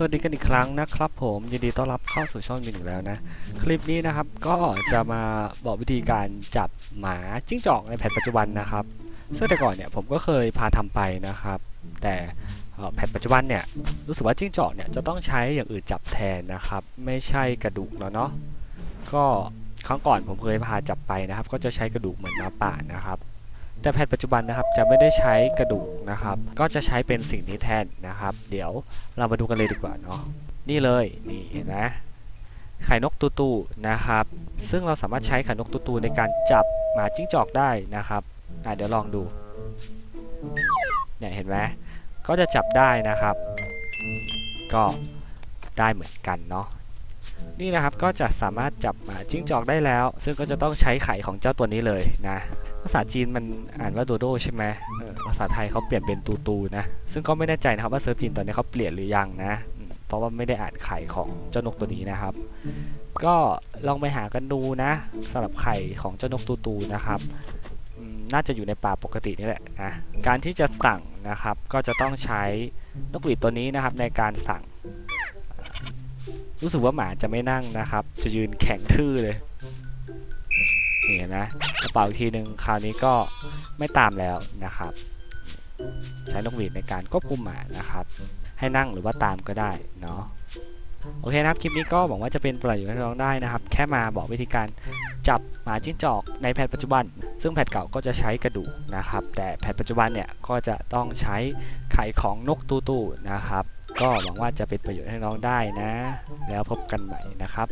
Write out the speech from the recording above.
สวัสดีกันอีกครั้งนะครับผมยินดีต้อนรับเข้าสู่ช่องมินอีกแล้วนะ คลิปนี้นะครับก็จะมาบอกวิธีการจับหมาจิ้งจอกในแผนปัจจุบันนะครับซึ่งแต่ก่อนเนี่ยผมก็เคยพาทำไปนะครับ แต่เอ่อแผนปัจจุบันเนี่ยรู้สึกว่าจิ้งจอกเนี่ยจะต้องใช้อย่างอื่นจับแทนนะครับ ไม่ใช่กระดูกแล้วเนาะก็ครั้งก่อนผมเคยพาจับไปนะครับ ก็จะใช้กระดูกเหมือนหมาป่านะครับ แต่แพทย์ปัจจุบันนะครับจะไม่ได้ใช้กระดูกนะครับ ก็จะใช้เป็นสิ่งนี้แทนนะครับ เดี๋ยวเรามาดูกันเลยดีกว่าเนาะนี่เลยนี่เห็นไหมไข่นกตูตูนะครับ ซึ่งเราสามารถใช้ไข่นกตูตูในการจับหมาจิ้งจอกได้นะครับอะเดี๋ยวลองดูเนี่ยเห็นไหมก็จะจับได้นะครับ ก็ได้เหมือนกันเนาะ นี่นะครับก็จะสามารถจับจิ้งจอกได้แล้ว ซึ่งก็จะต้องใช้ไข่ของเจ้าตัวนี้เลยนะภาษาจีนมันอ่านว่าโดโดใช่ไหมภาษาไทยเขาเปลี่ยนเป็นตูตูนะ ซึ่งก็ไม่แน่ใจนะครับว่าเซิร์ฟจีนตอนนี้เขาเปลี่ยนหรือยังนะ เพราะว่าไม่ได้อ่านไข่ของเจ้านกตัวนี้นะครับ ก็ลองไปหากันดูนะสำหรับไข่ของเจ้านกตูตูนะครับน่าจะอยู่ในป่าปกตินี่แหละนะ การที่จะสั่งนะครับก็จะต้องใช้นกหวีดตัวนี้นะครับในการสั่ง รู้สึกว่าหมาจะไม่นั่งนะครับ จะยืนแข็งทื่อเลยนี่เห็นไหมกระเป๋าอีกทีหนึ่งคราวนี้ก็ไม่ตามแล้วนะครับ ใช้นกหวีดในการควบคุมหมานะครับ ให้นั่งหรือว่าตามก็ได้เนาะโอเคนะครับ คลิปนี้ก็หวังว่าจะเป็นประโยชน์ให้น้องได้นะครับ แค่มาบอกวิธีการจับหมาจิ้งจอกในแพทปัจจุบัน ซึ่งแพทเก่าก็จะใช้กระดูกนะครับ แต่แพทปัจจุบันเนี่ยก็จะต้องใช้ไข่ของนกตูตูนะครับ ก็หวังว่าจะเป็นประโยชน์ให้น้องได้นะ แล้วพบกันใหม่นะครับ